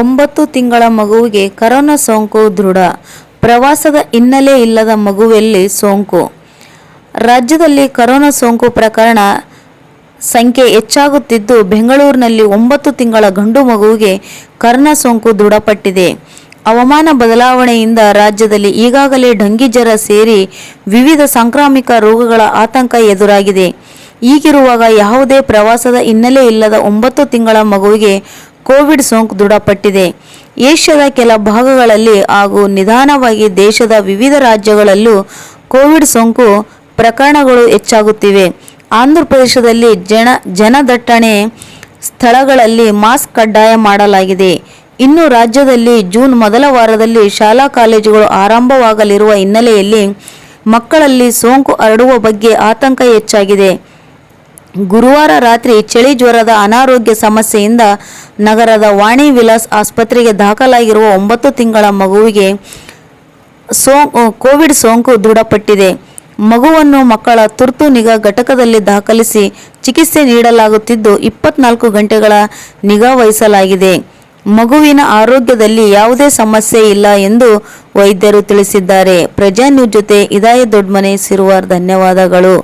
ಒಂಬತ್ತು ತಿಂಗಳ ಮಗುವಿಗೆ ಕರೋನಾ ಸೋಂಕು ದೃಢ. ಪ್ರವಾಸದ ಹಿನ್ನೆಲೆ ಇಲ್ಲದ ಮಗುವಲ್ಲಿ ಸೋಂಕು. ರಾಜ್ಯದಲ್ಲಿ ಕರೋನಾ ಸೋಂಕು ಪ್ರಕರಣ ಸಂಖ್ಯೆ ಹೆಚ್ಚಾಗುತ್ತಿದ್ದು, ಬೆಂಗಳೂರಿನಲ್ಲಿ ಒಂಬತ್ತು ತಿಂಗಳ ಗಂಡು ಮಗುವಿಗೆ ಕರೋನಾ ಸೋಂಕು ದೃಢಪಟ್ಟಿದೆ. ಹವಾಮಾನ ಬದಲಾವಣೆಯಿಂದ ರಾಜ್ಯದಲ್ಲಿ ಈಗಾಗಲೇ ಡಂಗಿ ಜ್ವರ ಸೇರಿ ವಿವಿಧ ಸಾಂಕ್ರಾಮಿಕ ರೋಗಗಳ ಆತಂಕ ಎದುರಾಗಿದೆ. ಈಗಿರುವಾಗ ಯಾವುದೇ ಪ್ರವಾಸದ ಹಿನ್ನೆಲೆ ಇಲ್ಲದ ಒಂಬತ್ತು ತಿಂಗಳ ಮಗುವಿಗೆ ಕೋವಿಡ್ ಸೋಂಕು ದೃಢಪಟ್ಟಿದೆ. ಏಷ್ಯಾದ ಕೆಲ ಭಾಗಗಳಲ್ಲಿ ಹಾಗೂ ನಿಧಾನವಾಗಿ ದೇಶದ ವಿವಿಧ ರಾಜ್ಯಗಳಲ್ಲೂ ಕೋವಿಡ್ ಸೋಂಕು ಪ್ರಕರಣಗಳು ಹೆಚ್ಚಾಗುತ್ತಿವೆ. ಆಂಧ್ರಪ್ರದೇಶದಲ್ಲಿ ಜನ, ಜನದಟ್ಟಣೆ ಸ್ಥಳಗಳಲ್ಲಿ ಮಾಸ್ಕ್ ಕಡ್ಡಾಯ ಮಾಡಲಾಗಿದೆ. ಇನ್ನು ರಾಜ್ಯದಲ್ಲಿ ಜೂನ್ ಮೊದಲ ವಾರದಲ್ಲಿ ಶಾಲಾ ಕಾಲೇಜುಗಳು ಆರಂಭವಾಗಲಿರುವ ಹಿನ್ನೆಲೆಯಲ್ಲಿ ಮಕ್ಕಳಲ್ಲಿ ಸೋಂಕು ಹರಡುವ ಬಗ್ಗೆ ಆತಂಕ ಹೆಚ್ಚಾಗಿದೆ. ಗುರುವಾರ ರಾತ್ರಿ ಚಳಿ ಜ್ವರದ ಅನಾರೋಗ್ಯ ಸಮಸ್ಯೆಯಿಂದ ನಗರದ ವಾಣಿ ವಿಲಾಸ್ ಆಸ್ಪತ್ರೆಗೆ ದಾಖಲಾಗಿರುವ ಒಂಬತ್ತು ತಿಂಗಳ ಮಗುವಿಗೆ ಸೋ ಕೋವಿಡ್ ಸೋಂಕು ದೃಢಪಟ್ಟಿದೆ. ಮಗುವನ್ನು ಮಕ್ಕಳ ತುರ್ತು ನಿಗಾ ಘಟಕದಲ್ಲಿ ದಾಖಲಿಸಿ ಚಿಕಿತ್ಸೆ ನೀಡಲಾಗುತ್ತಿದ್ದು ಇಪ್ಪತ್ನಾಲ್ಕು ಗಂಟೆಗಳ ನಿಗಾ ವಹಿಸಲಾಗಿದೆ. ಮಗುವಿನ ಆರೋಗ್ಯದಲ್ಲಿ ಯಾವುದೇ ಸಮಸ್ಯೆ ಇಲ್ಲ ಎಂದು ವೈದ್ಯರು ತಿಳಿಸಿದ್ದಾರೆ. ಪ್ರಜಾ ಜೊತೆ ಇದಾಯ ದೊಡ್ಮನೆ ಸಿರುವಾರ್, ಧನ್ಯವಾದಗಳು.